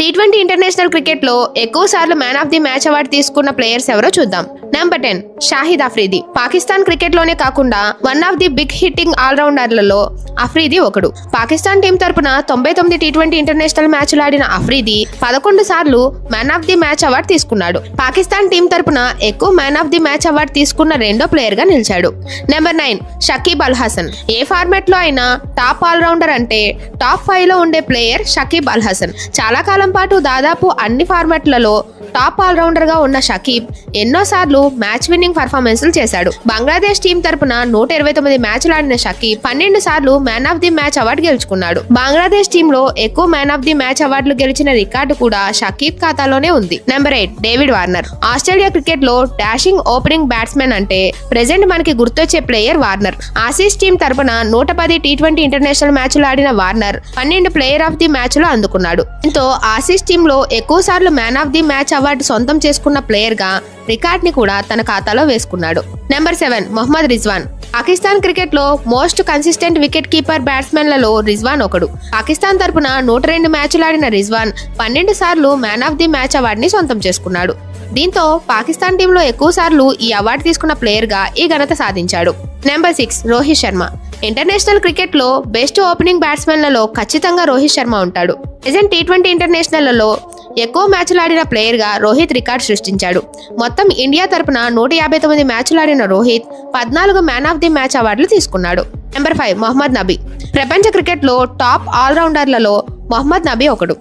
T twenty international క్రికెట్లో ఎక్కువ సార్లు man of the match award తీసుకున్న ప్లేయర్స్ ఎవరో చూద్దాం. నెంబర్ టెన్ షాహిద్ అఫ్రీది పాకిస్తాన్ క్రికెట్లోనే కాకుండా one of the big hitting ఆల్రౌండర్లలో Afridi ఒకడు. పాకిస్తాన్ టీం తరపున తొంభై తొమ్మిది టీ ట్వంటీ ఇంటర్నేషనల్ మ్యాచ్లు ఆడిన అఫ్రీది పదకొండు సార్లు man of the match award తీసుకున్నాడు. పాకిస్తాన్ టీం తరపున ఎక్కువ man of the match award తీసుకున్న రెండో ప్లేయర్గా నిలిచాడు. నెంబర్ నైన్ షకీబ్ అల్ హసన్ ఏ ఫార్మాట్లో అయినా టాప్ ఆల్రౌండర్ అంటే టాప్ ఫైవ్లో ఉండే ప్లేయర్ షకీబ్ అల్ హసన్ చాలా కాలం పాటు దాదాపు అన్ని ఫార్మాట్లలో టాప్ ఆల్రౌండర్గా ఉన్న షకీబ్ ఎన్నోసార్లు మ్యాచ్ విన్నింగ్ పర్ఫార్మెన్స్లు చేశాడు. బంగ్లాదేశ్ టీం తరపున నూట ఇరవై తొమ్మిది మ్యాచ్లు ఆడిన షకీబ్ పన్నెండు సార్లు man of the match award గెలుచుకున్నాడు. బంగ్లాదేశ్ టీంలో ఎక్కువ మ్యాన్ ఆఫ్ ది మ్యాచ్ అవార్డులు గెలిచిన రికార్డు కూడా షకీబ్ ఖాతాలోనే ఉంది. Number eight David Warner. Australia క్రికెట్లో డాషింగ్ ఓపెనింగ్ బ్యాట్స్మెన్ అంటే ప్రెసెంట్ మనకి గుర్తొచ్చే ప్లేయర్ వార్నర్. ఆసీస్ టీం తరపున నూట పది టీ ట్వంటీ ఇంటర్నేషనల్ మ్యాచ్లు ఆడిన వార్నర్ పన్నెండు ప్లేయర్ ఆఫ్ ది మ్యాచ్లు అందుకున్నాడు. దీంతో ఆసీస్ టీమ్లో ఎక్కువ సార్లు man of the match award సొంతం చేసుకున్న ప్లేయర్గా రికార్డ్ని రికార్డ్ని కూడా తన ఖాతాలో వేసుకున్నాడు. Number seven Mohammad Rizwan. Pakistan క్రికెట్లో మోస్ట్ కన్సిస్టెంట్ వికెట్ కీపర్ బ్యాట్స్మెన్లలో రిజ్వాన్ ఒకడు. పాకిస్తాన్ తరపున నూట రెండు మ్యాచ్లు ఆడిన రిజ్వాన్ పన్నెండు సార్లు మ్యాన్ ఆఫ్ ది మ్యాచ్ అవార్డుని సొంతం చేసుకున్నాడు. దీంతో పాకిస్తాన్ టీంలో ఎక్కువ సార్లు ఈ అవార్డు తీసుకున్న ప్లేయర్గా ఈ ఘనత సాధించాడు. Number six Rohit Sharma. International క్రికెట్లో బెస్ట్ ఓపెనింగ్ బ్యాట్స్మెన్లలో ఖచ్చితంగా రోహిత్ శర్మ ఉంటాడు. ప్రజెంట్ టీ ట్వంటీ ఇంటర్నేషనల్లలో ఎక్కువ మ్యాచ్లు ఆడిన ప్లేయర్గా రోహిత్ రికార్డ్ సృష్టించాడు. మొత్తం ఇండియా తరపున నూట యాభై తొమ్మిది మ్యాచ్లు ఆడిన రోహిత్ పద్నాలుగు మ్యాన్ ఆఫ్ ది మ్యాచ్ అవార్డులు తీసుకున్నాడు. Number five Mohammad Nabi. ప్రపంచ క్రికెట్లో టాప్ ఆల్రౌండర్లలో మొహమ్మద్ నబీ ఒకడు.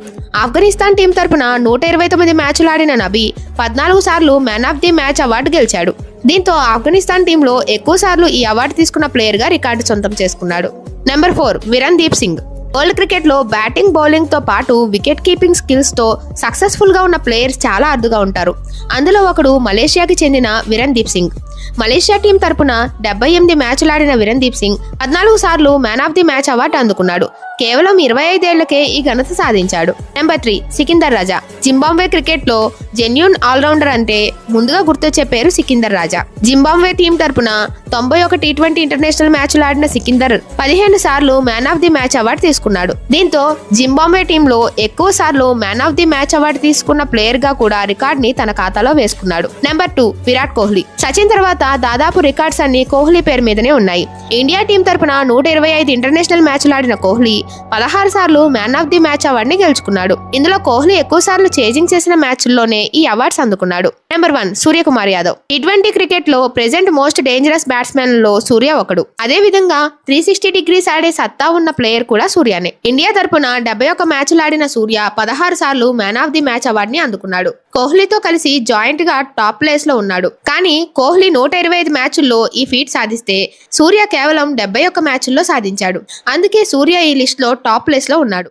ఆఫ్ఘనిస్తాన్ టీం తరపున నూట ఇరవై తొమ్మిది మ్యాచ్లు ఆడిన నబీ పద్నాలుగు సార్లు man of the match award గెలిచాడు. దీంతో ఆఫ్ఘనిస్తాన్ టీంలో ఎక్కువ సార్లు ఈ అవార్డు తీసుకున్న ప్లేయర్గా రికార్డు సొంతం చేసుకున్నాడు. Number four Virandeep Singh. World క్రికెట్లో బ్యాటింగ్ బౌలింగ్తో పాటు వికెట్ కీపింగ్ స్కిల్స్తో సక్సెస్ఫుల్గా ఉన్న ప్లేయర్స్ చాలా అరుదుగా ఉంటారు. అందులో ఒకడు మలేషియాకి చెందిన Virandeep Singh. Malaysia team తరపున డెబ్బై ఎనిమిది మ్యాచ్లు ఆడిన విరణ్ దీప్ సింగ్ పద్నాలుగు సార్లు man of the match award అందుకున్నాడు. కేవలం ఇరవై ఐదేళ్ళకే ఈ ఘనత సాధించాడు. Number three Sikandar Raza. Zimbabwe క్రికెట్లో జెన్యున్ ఆల్రౌండర్ అంటే ముందుగా గుర్తొచ్చే పేరు సికిందర్ రాజా. జింబాబ్వే టీం తరపున తొంభై ఒక టీ ట్వంటీ ఇంటర్నేషనల్ మ్యాచ్లు ఆడిన సికిందర్ పదిహేను సార్లు man of the match award తీసుకున్నాడు. దీంతో జింబాబ్వే టీంలో ఎక్కువ సార్లు man of the match award తీసుకున్న ప్లేయర్గా కూడా రికార్డ్ని తన ఖాతాలో వేసుకున్నాడు. Number two Virat Kohli. Sachin తర్వాత దాదాపు రికార్డ్స్ అన్ని కోహ్లీ పేరు మీదనే ఉన్నాయి. ఇండియా టీం తరపున నూట ఇరవై ఐదు ఇంటర్నేషనల్ మ్యాచ్లు ఆడిన కోహ్లీ పదహారు సార్లు మ్యాన్ ఆఫ్ ది మ్యాచ్ అవార్డుని గెలుచుకున్నాడు. ఇందులో కోహ్లీ ఎక్కువ సార్లు చేజింగ్ చేసిన మ్యాచ్ల్లోనే ఈ అవార్డ్స్ అందుకున్నాడు. Number one Suryakumar Yadav. T twenty క్రికెట్లో ప్రెసెంట్ మోస్ట్ డేంజరస్ బ్యాట్స్మెన్లో సూర్య ఒకడు. అదే విధంగా త్రీ సిక్స్టీ డిగ్రీస్ ఆడే సత్తా ఉన్న ప్లేయర్ కూడా సూర్యనే. ఇండియా తరపున డెబ్బై ఒక మ్యాచ్లు ఆడిన సూర్య పదహారు సార్లు మ్యాన్ ఆఫ్ ది మ్యాచ్ అవార్డుని అందుకున్నాడు. కోహ్లీతో కలిసి జాయింట్గా టాప్ ప్లేస్లో ఉన్నాడు. కానీ కోహ్లీ నూట ఇరవై ఐదు మ్యాచ్ల్లో ఈ ఫీట్ సాధిస్తే సూర్య కేవలం డెబ్బై ఒక్క మ్యాచ్ల్లో సాధించాడు. అందుకే సూర్య ఈ లిస్ట్ లో టాప్ ప్లేస్లో ఉన్నాడు.